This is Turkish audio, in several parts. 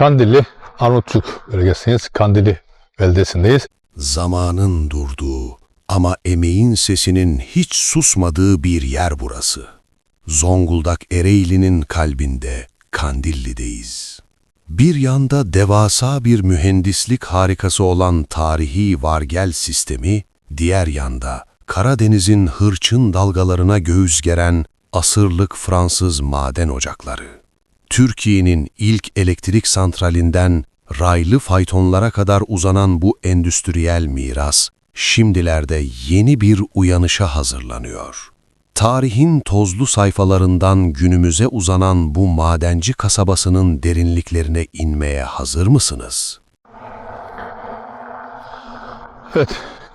Kandilli Armutçuk bölgesindeyiz. Kandilli beldesindeyiz. Zamanın durduğu ama emeğin sesinin hiç susmadığı bir yer burası. Zonguldak Ereğli'nin kalbinde Kandilli'deyiz. Bir yanda devasa bir mühendislik harikası olan tarihi Vargel sistemi, diğer yanda Karadeniz'in hırçın dalgalarına göğüs geren asırlık Fransız maden ocakları. Türkiye'nin ilk elektrik santralinden raylı faytonlara kadar uzanan bu endüstriyel miras, şimdilerde yeni bir uyanışa hazırlanıyor. Tarihin tozlu sayfalarından günümüze uzanan bu madenci kasabasının derinliklerine inmeye hazır mısınız? Evet,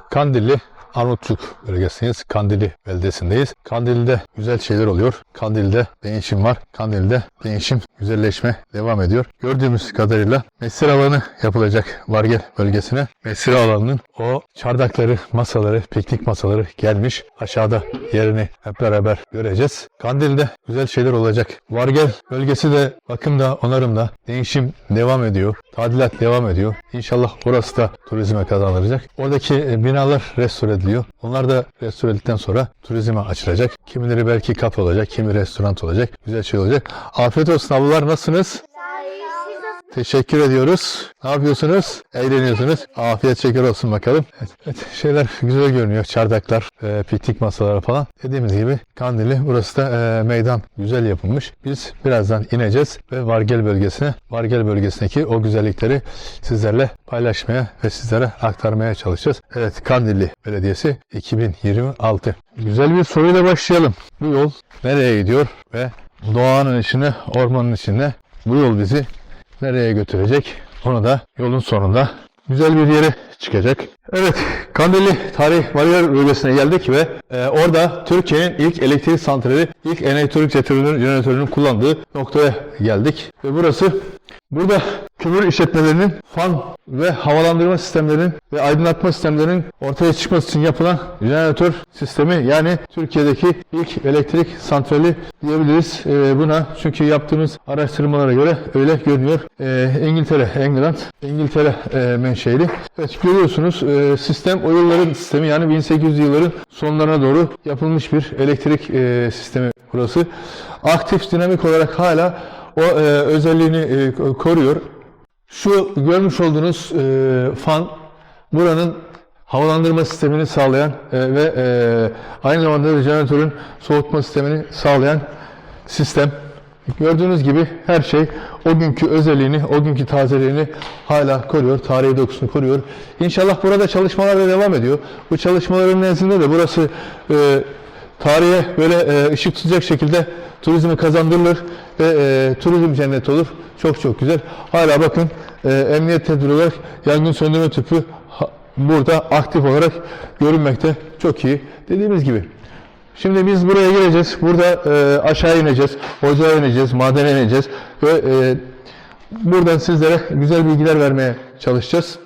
Kandilli Armutçuk bölgesindeyiz. Kandilli beldesindeyiz. Kandilli'de güzel şeyler oluyor. Kandilli'de değişim var. Kandilli'de değişim, güzelleşme devam ediyor. Gördüğümüz kadarıyla mesir alanı yapılacak Vargel bölgesine. Mesir alanının o çardakları, masaları, piknik masaları gelmiş. Aşağıda yerini hep beraber göreceğiz. Kandilli'de güzel şeyler olacak. Vargel bölgesi de bakımda, onarımda değişim devam ediyor. Tadilat devam ediyor. İnşallah orası da turizme kazandıracak. Oradaki binalar restore ediliyor. Onlar da restore sonra turizme açılacak. Kimileri belki kafe olacak, kimi restoran olacak. Güzel şey olacak. Afiyet olsun ablalar nasılsınız? Teşekkür ediyoruz. Ne yapıyorsunuz? Eğleniyorsunuz. Afiyet şeker olsun bakalım. Şeyler güzel görünüyor. Çardaklar, e, piknik masaları falan. Dediğimiz gibi Kandili. Burası da e, meydan. Güzel yapılmış. Biz birazdan ineceğiz ve Vargel bölgesine, Vargel bölgesindeki o güzellikleri sizlerle paylaşmaya ve sizlere aktarmaya çalışacağız. Evet Kandilli Belediyesi 2026. Güzel bir soruyla başlayalım. Bu yol nereye gidiyor ve doğanın içine, ormanın içine bu yol bizi nereye götürecek? Onu da yolun sonunda güzel bir yere çıkacak. Evet, Kandilli Tarih Bariyer bölgesine geldik ve e, orada Türkiye'nin ilk elektrik santrali, ilk elektrik jeneratörünün, jeneratörünün kullandığı noktaya geldik. Ve burası, burada kömür işletmelerinin fan ve havalandırma sistemlerinin ve aydınlatma sistemlerinin ortaya çıkması için yapılan jeneratör sistemi yani Türkiye'deki ilk elektrik santrali diyebiliriz e, buna. Çünkü yaptığımız araştırmalara göre öyle görünüyor. E, İngiltere, England, İngiltere e, menşeli. Evet görüyorsunuz e, sistem o yılların sistemi yani 1800 yılların sonlarına doğru yapılmış bir elektrik e, sistemi burası. Aktif dinamik olarak hala o e, özelliğini e, koruyor. Şu görmüş olduğunuz e, fan buranın havalandırma sistemini sağlayan e, ve e, aynı zamanda da jeneratörün soğutma sistemini sağlayan sistem. Gördüğünüz gibi her şey o günkü özelliğini, o günkü tazeliğini hala koruyor, tarihi dokusunu koruyor. İnşallah burada çalışmalar da devam ediyor. Bu çalışmaların nezdinde de burası e, tarihe böyle e, ışık tutacak şekilde turizmi kazandırılır ve e, turizm cenneti olur. Çok çok güzel. Hala bakın e, emniyet tedbiri olarak yangın söndürme tüpü burada aktif olarak görünmekte. Çok iyi. Dediğimiz gibi Şimdi biz buraya geleceğiz. Burada e, aşağı ineceğiz. Ocağa ineceğiz. Madene ineceğiz. Ve e, buradan sizlere güzel bilgiler vermeye çalışacağız.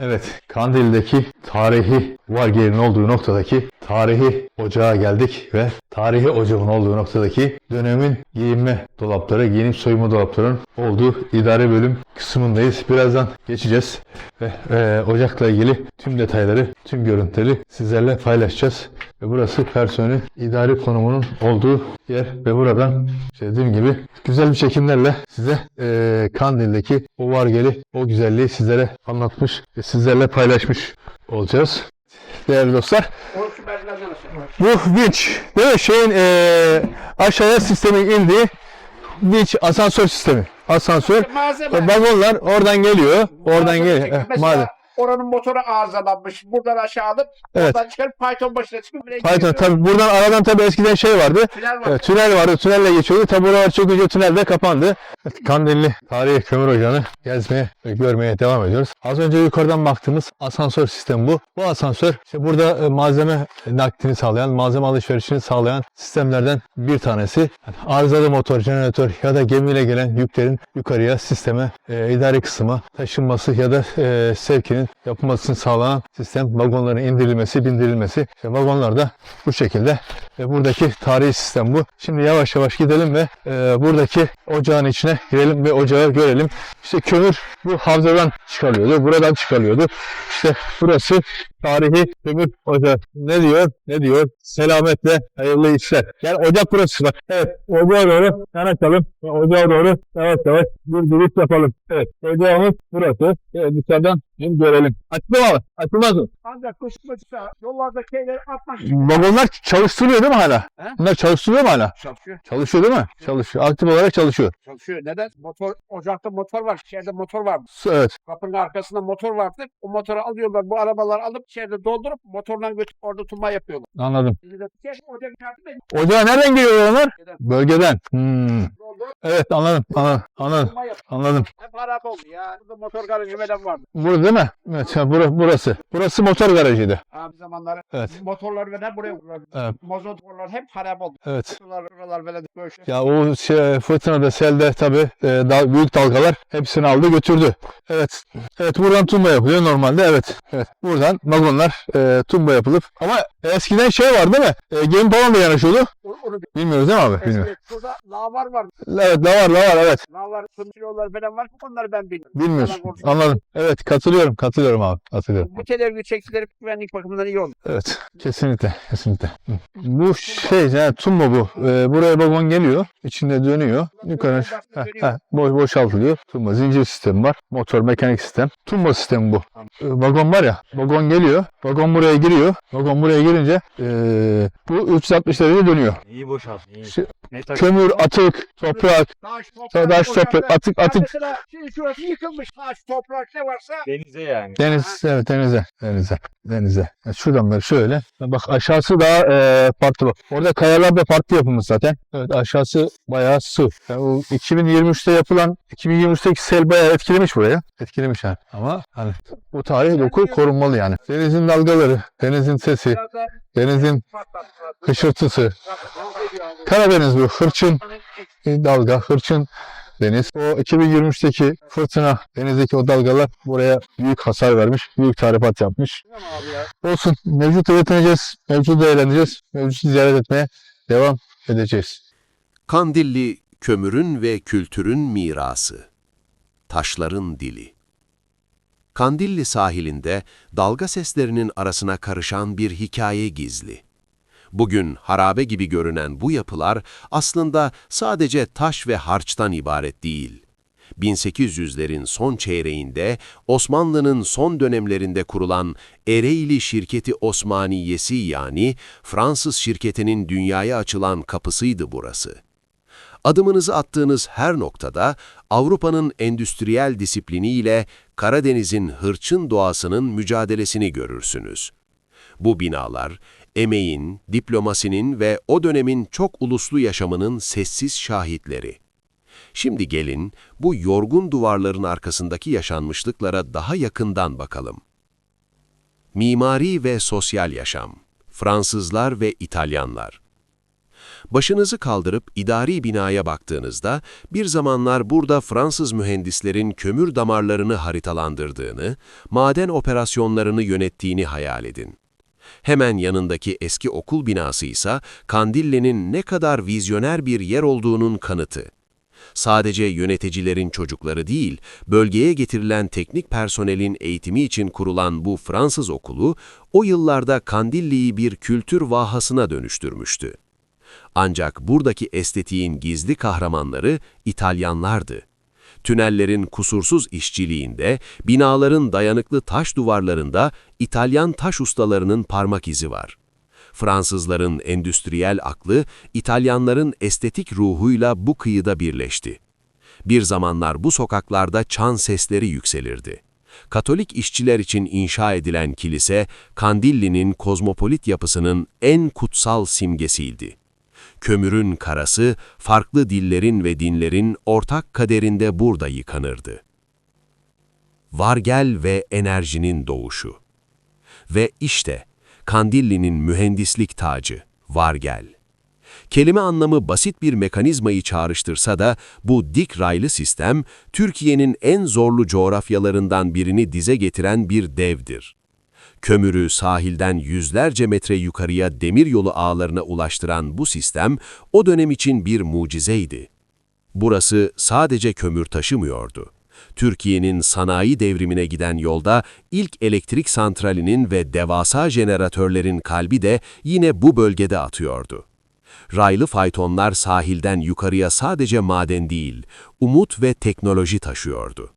Evet, Kandil'deki tarihi Vargel'in olduğu noktadaki tarihi ocağa geldik ve tarihi ocağın olduğu noktadaki dönemin giyinme dolapları, giyinip soyunma dolaplarının olduğu idare bölüm kısmındayız. Birazdan geçeceğiz ve e, ocakla ilgili tüm detayları, tüm görüntüleri sizlerle paylaşacağız. Ve burası personel idari konumunun olduğu yer ve buradan işte dediğim gibi güzel bir çekimlerle size e, Kandil'deki o Vargel'i, o güzelliği sizlere anlatmış ve sizlerle paylaşmış olacağız. Değerli dostlar, bu vinç değil mi? Şeyin e, aşağıya sistemi indiği vinç asansör sistemi. Asansör. Malzeme. E, vagonlar oradan geliyor. Oradan geliyor. Madem. Oranın motoru arızalanmış. Buradan aşağı alıp Evet. oradan çıkarıp Python başına çıkıp buraya Python giriyor. tabii buradan aradan tabii eskiden şey vardı. Tünel var. Evet, tünel vardı. Tünelle geçiyordu. Tabi buralar çökünce tünel de kapandı. Evet, Kandilli Tarihi Kömür Ocağı'nı gezmeye ve görmeye devam ediyoruz. Az önce yukarıdan baktığımız asansör sistemi bu. Bu asansör işte burada e, malzeme naklini sağlayan, malzeme alışverişini sağlayan sistemlerden bir tanesi. Yani arızalı motor, jeneratör ya da gemiyle gelen yüklerin yukarıya sisteme, e, idari kısma taşınması ya da e, sevkinin kandilin yapılmasını sağlanan sistem vagonların indirilmesi, bindirilmesi. İşte vagonlar da bu şekilde. Ve buradaki tarihi sistem bu. Şimdi yavaş yavaş gidelim ve e, buradaki ocağın içine girelim ve ocağı görelim. İşte kömür bu havzadan çıkarılıyordu. Buradan çıkarılıyordu. İşte burası tarihi kömür ocağı. Ne diyor? Ne diyor? Selametle hayırlı işler. Yani ocak burası bak. Evet. Ocağa doğru yanaşalım. Ocağa doğru yavaş yavaş bir giriş yapalım. Evet. Ocağımız burası. Evet, dışarıdan bir görelim. Açılmaz mı? Açılmaz mı? Ancak kısmetse yollardaki şeyleri atmak Vagonlar çalıştırılıyor değil mi hala? He? Bunlar çalıştırılıyor mu hala? çalışıyor. Çalışıyor değil mi? Çalışıyor. Aktif olarak çalışıyor. Çalışıyor. Neden? Motor, ocakta motor var. İçeride motor var. Evet. Kapının arkasında motor vardır. O motoru alıyorlar. Bu arabalar alıp içeride doldurup motorla götürüp orada tutma yapıyorlar. Anladım. Ocağa nereden geliyor onlar? Neden? Bölgeden. Hmm. Evet anladım. Anladım. Anladım. Anladım. Hep harap oldu ya. Burada motor garajı falan vardı. Burada değil mi? Evet. ha, bura- burası. Burası motor garajıydı. Abi zamanları Evet. motorlar falan buraya vururlar. Evet. Motorlar hep harap oldu. Evet. Motorlar, buralar böyle böyle. Ya o şey, fırtınada, selde tabii e, dal- büyük dalgalar hepsini aldı götürdü. Evet. Evet buradan tumba yapılıyor normalde. Evet. Evet. Buradan vagonlar e, tumba yapılıp ama eskiden şey var değil mi? E, gemi falan da yanaşıyordu. Onu, onu Bilmiyoruz değil mi abi? Bilmiyorum. Eski, Şurada lavar var. Evet lavar lavar evet. Lavar, sımsıyorlar falan var. Onları ben bilmiyorum. Bilmiyorsun. Anladım. Evet katılıyorum. Katılıyorum abi. Katılıyorum. Bu televizyon çektileri güvenlik bakımından iyi oldu. Evet. Kesinlikle. Kesinlikle. Bu şey yani tumba bu. Ee, buraya vagon geliyor. içinde dönüyor. Yukarı heh, heh, boş, boşaltılıyor. Tumba zincir sistemi var. Motor mekanik sistem. Tumba sistemi bu. Ee, vagon var ya. Vagon geliyor. Vagon buraya giriyor. Vagon buraya girince ee, bu 360 derece dönüyor. İyi boşalt. iyi. Şey, Kömür, atık, toprak, Taş, taş, ocaklar. toprak, atık, atık. Mesela şimdi şurası yıkılmış. Taş, toprak ne varsa Denize yani. Deniz, evet denize, denize, denize. Yani şuradan böyle şöyle. Bak aşağısı daha e, farklı. Bak. Orada kayalar da farklı yapılmış zaten. Evet aşağısı bayağı su. Yani o 2023'te yapılan, 2023'teki sel bayağı etkilemiş buraya. Etkilemiş yani. Ama hani bu tarihi doku korunmalı yani. Denizin dalgaları, denizin sesi, denizin hışırtısı. Karadeniz bu, hırçın dalga, hırçın deniz. O 2023'teki fırtına, denizdeki o dalgalar buraya büyük hasar vermiş, büyük tahribat yapmış. Olsun, mevcut yetineceğiz, mevcut eğleneceğiz, mevcut ziyaret etmeye devam edeceğiz. Kandilli, kömürün ve kültürün mirası. Taşların dili. Kandilli sahilinde dalga seslerinin arasına karışan bir hikaye gizli. Bugün harabe gibi görünen bu yapılar aslında sadece taş ve harçtan ibaret değil. 1800'lerin son çeyreğinde Osmanlı'nın son dönemlerinde kurulan Ereğli Şirketi Osmaniyesi yani Fransız şirketinin dünyaya açılan kapısıydı burası. Adımınızı attığınız her noktada Avrupa'nın endüstriyel disipliniyle Karadeniz'in hırçın doğasının mücadelesini görürsünüz. Bu binalar, emeğin, diplomasinin ve o dönemin çok uluslu yaşamının sessiz şahitleri. Şimdi gelin bu yorgun duvarların arkasındaki yaşanmışlıklara daha yakından bakalım. Mimari ve sosyal yaşam, Fransızlar ve İtalyanlar. Başınızı kaldırıp idari binaya baktığınızda bir zamanlar burada Fransız mühendislerin kömür damarlarını haritalandırdığını, maden operasyonlarını yönettiğini hayal edin. Hemen yanındaki eski okul binası ise Kandilli'nin ne kadar vizyoner bir yer olduğunun kanıtı. Sadece yöneticilerin çocukları değil, bölgeye getirilen teknik personelin eğitimi için kurulan bu Fransız okulu, o yıllarda Kandilli'yi bir kültür vahasına dönüştürmüştü. Ancak buradaki estetiğin gizli kahramanları İtalyanlardı. Tünellerin kusursuz işçiliğinde, binaların dayanıklı taş duvarlarında İtalyan taş ustalarının parmak izi var. Fransızların endüstriyel aklı, İtalyanların estetik ruhuyla bu kıyıda birleşti. Bir zamanlar bu sokaklarda çan sesleri yükselirdi. Katolik işçiler için inşa edilen kilise, Kandilli'nin kozmopolit yapısının en kutsal simgesiydi. Kömürün karası, farklı dillerin ve dinlerin ortak kaderinde burada yıkanırdı. Vargel ve enerjinin doğuşu. Ve işte Kandilli'nin mühendislik tacı, Vargel. Kelime anlamı basit bir mekanizmayı çağrıştırsa da bu dik raylı sistem, Türkiye'nin en zorlu coğrafyalarından birini dize getiren bir devdir. Kömürü sahilden yüzlerce metre yukarıya demiryolu ağlarına ulaştıran bu sistem o dönem için bir mucizeydi. Burası sadece kömür taşımıyordu. Türkiye'nin sanayi devrimine giden yolda ilk elektrik santralinin ve devasa jeneratörlerin kalbi de yine bu bölgede atıyordu. Raylı faytonlar sahilden yukarıya sadece maden değil, umut ve teknoloji taşıyordu.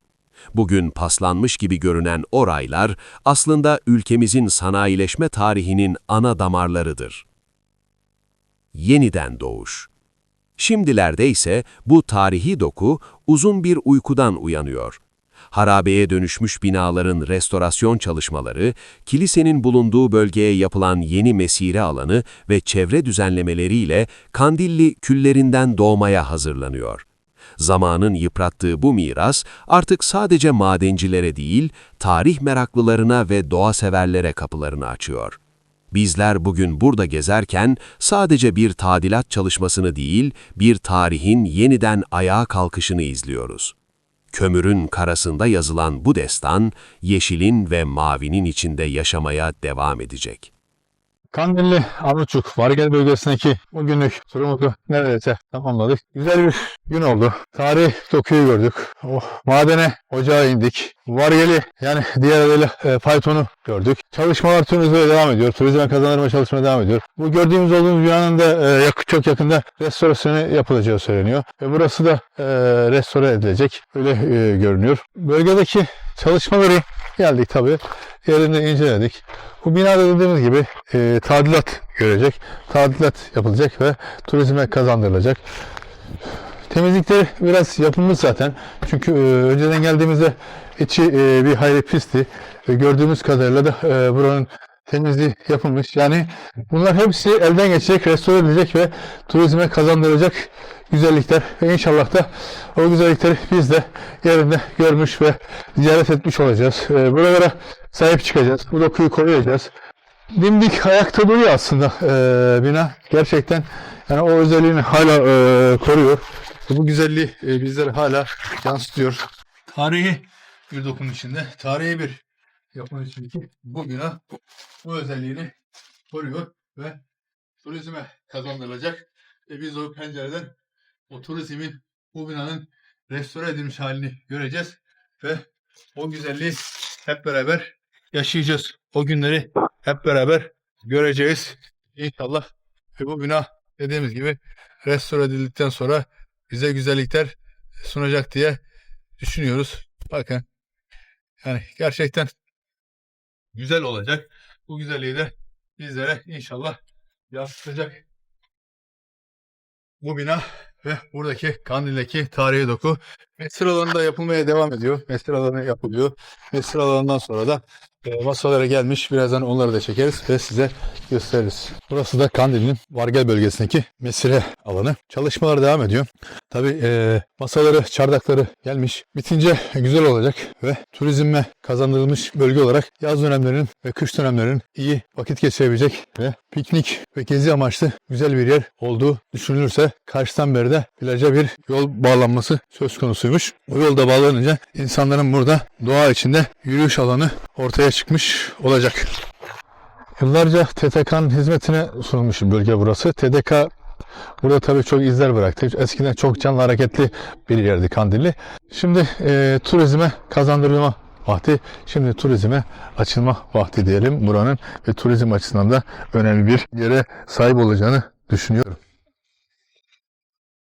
Bugün paslanmış gibi görünen o raylar aslında ülkemizin sanayileşme tarihinin ana damarlarıdır. Yeniden doğuş Şimdilerde ise bu tarihi doku uzun bir uykudan uyanıyor. Harabeye dönüşmüş binaların restorasyon çalışmaları, kilisenin bulunduğu bölgeye yapılan yeni mesire alanı ve çevre düzenlemeleriyle Kandilli küllerinden doğmaya hazırlanıyor. Zamanın yıprattığı bu miras artık sadece madencilere değil, tarih meraklılarına ve doğa severlere kapılarını açıyor. Bizler bugün burada gezerken sadece bir tadilat çalışmasını değil, bir tarihin yeniden ayağa kalkışını izliyoruz. Kömürün karasında yazılan bu destan, yeşilin ve mavinin içinde yaşamaya devam edecek. Kandilli, Armutçuk, Vargel bölgesindeki bugünlük turumuzu neredeyse tamamladık. Güzel bir gün oldu. Tarih dokuyu gördük. Oh, madene, ocağa indik. Vargel'i yani diğer adıyla e, faytonu gördük. Çalışmalar tüm hızıyla devam ediyor. Turizme kazandırma çalışmaları devam ediyor. Bu gördüğümüz olduğumuz binanın da e, yak- çok yakında restorasyonu yapılacağı söyleniyor. Ve burası da e, restore edilecek. Öyle e, görünüyor. Bölgedeki çalışmaları geldik tabii. Yerinde inceledik. Bu binada dediğimiz gibi e, tadilat görecek. Tadilat yapılacak ve turizme kazandırılacak. Temizlikleri biraz yapılmış zaten. Çünkü e, önceden geldiğimizde içi e, bir hayli pisti. E, gördüğümüz kadarıyla da e, buranın temizliği yapılmış. Yani bunlar hepsi elden geçecek, restore edilecek ve turizme kazandıracak güzellikler. Ve inşallah da o güzellikleri biz de yerinde görmüş ve ziyaret etmiş olacağız. E, buralara sahip çıkacağız. Bu dokuyu koruyacağız. Dimdik ayakta duruyor aslında e, bina. Gerçekten yani o özelliğini hala e, koruyor. Bu güzelliği e, bizlere hala yansıtıyor. Tarihi bir dokunun içinde, tarihi bir yapının içindeki bu bina bu özelliğini koruyor ve turizme kazandırılacak. Ve biz o pencereden o turizmin bu binanın restore edilmiş halini göreceğiz ve o güzelliği hep beraber yaşayacağız. O günleri hep beraber göreceğiz. İnşallah ve bu bina dediğimiz gibi restore edildikten sonra bize güzellikler sunacak diye düşünüyoruz. Bakın yani gerçekten güzel olacak. Bu güzelliği de bizlere inşallah yansıtacak. Bu bina ve buradaki Kandil'deki tarihi doku mesir alanında yapılmaya devam ediyor. Mesir alanı yapılıyor. Mesir alanından sonra da masalara gelmiş. Birazdan onları da çekeriz ve size gösteririz. Burası da Kandil'in Vargel bölgesindeki mesire alanı. Çalışmalar devam ediyor. Tabii e, masaları, çardakları gelmiş. Bitince güzel olacak ve turizme kazandırılmış bölge olarak yaz dönemlerinin ve kış dönemlerinin iyi vakit geçirebilecek ve piknik ve gezi amaçlı güzel bir yer olduğu düşünülürse karşıdan beri de plaja bir yol bağlanması söz konusuymuş. Bu yolda bağlanınca insanların burada doğa içinde yürüyüş alanı ortaya çıkmış olacak. Yıllarca TTK'nın hizmetine sunulmuş bir bölge burası. TTK burada tabii çok izler bıraktı. Eskiden çok canlı hareketli bir yerdi Kandilli. Şimdi e, turizme kazandırılma vakti. Şimdi turizme açılma vakti diyelim buranın ve turizm açısından da önemli bir yere sahip olacağını düşünüyorum.